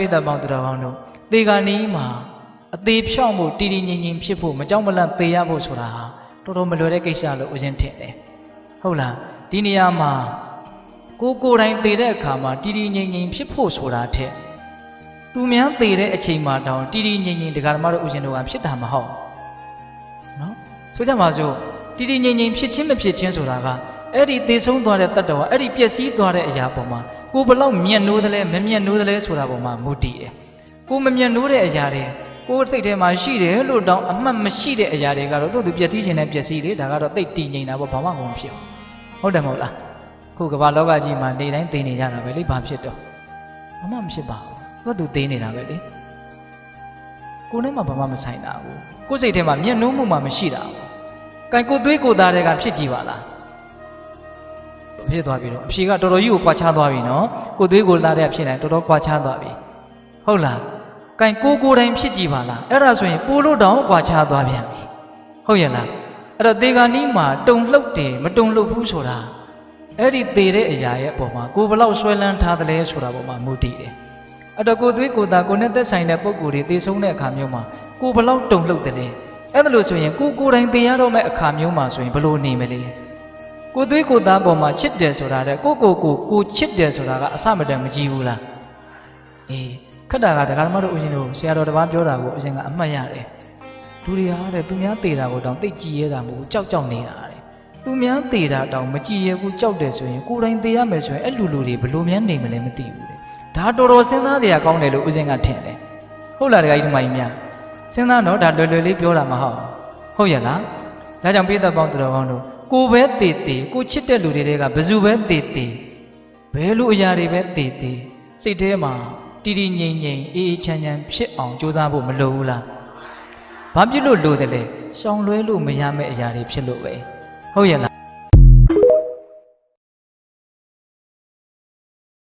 ပိဿပေါင်းသူတော်ကောင်းတို့သေဂာနီးမှာအသေးဖြောင့်ဖို့တည်တည်ငြိမ်ငြိမ်ဖြစ်ဖို့မကြောက်မလန့်သေရဖို့ဆိုတာဟာတော်တော်မလွယ်တဲ့ကိစ္စလို့ဦးဇင်းထင်တယ်ဟုတ်လားဒီနေရာမှာကိုကိုယ်တိုင်သေတဲ့အခါမှာတည်တည်ငြိမ်ငြိမ်ဖြစ်ဖို့ဆိုတာထက်သူများသေတဲ့အချိန်မှာတောင်တည်တည်ငြိမ်ငြိမ်တရားဓမ္မတို့ဦးဇင်းတို့ကဖြစ်တာမဟုတ်နော်ဆိုကြပါစို့တည်တည်ငြိမ်ငြိမ်ဖြစ်ချင်းမဖြစ်ချင်းဆိုတာကအဲ့ဒီသေဆုံးသွားတဲ့တတ္တဝါအဲ့ဒီပျက်စီးသွားတဲ့အရာပေါ်မှာ ကိုဘလောက်မျက်နှိုးသလဲမမျက်နှိုးသလဲဆိုတာပေါ်မှာမူတည်တယ်ကိုမမျက်နှိုးတဲ့အရာတွေကိုယ်စိတ်ထဲမှာရှိတယ်လို့တောင်းအမှတ်မရှိတဲ့အရာတွေကတော့သူ့သူပျက်စီးခြင်းနဲ့ပျက်စီးတယ်ဒါကတော့တိတ်တည်ငြိမ်တာပေါ့ဘာမှမဖြစ်ဘူးဟုတ်တယ်မဟုတ်လားခုကမ္ဘာလောကကြီးမှာနေတိုင်းသိနေကြတာပဲလေဘာဖြစ်တော့ဘာမှမဖြစ်ပါဘူးသူကသူသိနေတာပဲလေကိုယ်နဲ့မှဘာမှမဆိုင်တာဘူးကိုယ်စိတ်ထဲမှာမျက်နှိုးမှုမှမရှိတာဘူးကဲကိုယ်သွေးကိုယ်သားတွေကဖြစ်ကြည့်ပါလား ဖြစ်သွားပြီတော့အဖြေကတော်တော်ကြီးကိုကွာခြားသွားပြီနော်ကိုယ်သွေးကိုယ်သားတွေကဖြစ်နေတော်တော်ကွာခြားသွားပြီဟုတ်လား။ကင်ကိုကိုယ်တိုင်ဖြစ်ကြည့်ပါလား။အဲ့ဒါဆိုရင်ပိုလို့တောင်ကွာခြားသွားပြန်ပြီ။ဟုတ်ရဲ့လား။အဲ့တော့သေဂာနီးမှာတုံလှုပ်တယ်မတုံလှုပ်ဘူးဆိုတာအဲ့ဒီသေတဲ့အရာရဲ့အပေါ်မှာကိုယ်ဘလောက်ဆွဲလန်းထားသလဲဆိုတာပေါ်မှာမူတည်တယ်။အဲ့တော့ကိုယ်သွေးကိုယ်သားကိုယ်နဲ့သက်ဆိုင်တဲ့ပုံကိုယ်တွေသေဆုံးတဲ့အခါမျိုးမှာကိုယ်ဘလောက်တုံလှုပ်တယ်လဲ။အဲ့ဒါလို့ဆိုရင်ကိုယ်ကိုယ်တိုင်သေရတော့မဲ့အခါမျိုးမှာဆိုရင်ဘလို့နေမလဲ။ ကိုယ်သွေးကိုယ်သားပေါ်မှာချစ်တယ်ဆိုတာတဲ့ကိုယ့်ကိုယ်ကိုကိုယ်ချစ်တယ်ဆိုတာကအစမတန်မကြည့်ဘူးလား။အေးခက်တာကဒကာဓမ္မတို့ဦးရှင်တို့ဆရာတော်တစ်ပါးပြောတာကိုအရှင်ကအမှတ်ရတယ်လူတွေဟာတဲ့သူများသေးတာကိုတောင်သိကြည်ရတာမဟုတ်ဘူးကြောက်ကြောက်နေတာတဲ့သူများသေးတာတောင်မကြည်ရဘူးကြောက်တယ်ဆိုရင်ကိုယ်တိုင်သေးရမယ်ဆိုရင်အဲ့လူလူတွေဘလို့များနေမလဲမသိဘူးတဲ့ဒါတော်တော်စဉ်းစားတရားကောင်းတယ်လို့ဦးရှင်ကထင်တယ်ဟုတ်လားဒကာကြီးဒီမကြီးများစဉ်းစားတော့ဒါလွယ်လွယ်လေးပြောတာမဟုတ်ဟုတ်ရဲ့လားဒါကြောင့်ပိဿပေါင်းသူတော်ကောင်းတို့ ကိုပဲတည်တည်ကိုချစ်တဲ့လူတွေကဘယ်သူပဲတည်တည်ဘယ်လိုအရာတွေပဲတည်တည်စိတ်ထဲမှာတည်တည်ငြိမ်ငြိမ်အေးအေးချမ်းချမ်းဖြစ်အောင်ကြိုးစားဖို့မလိုဘူးလားဘာဖြစ်လို့လိုတယ်လဲရှောင်လွဲလို့မရမယ့်အရာတွေဖြစ်လို့ပဲဟုတ်ရဲ့လား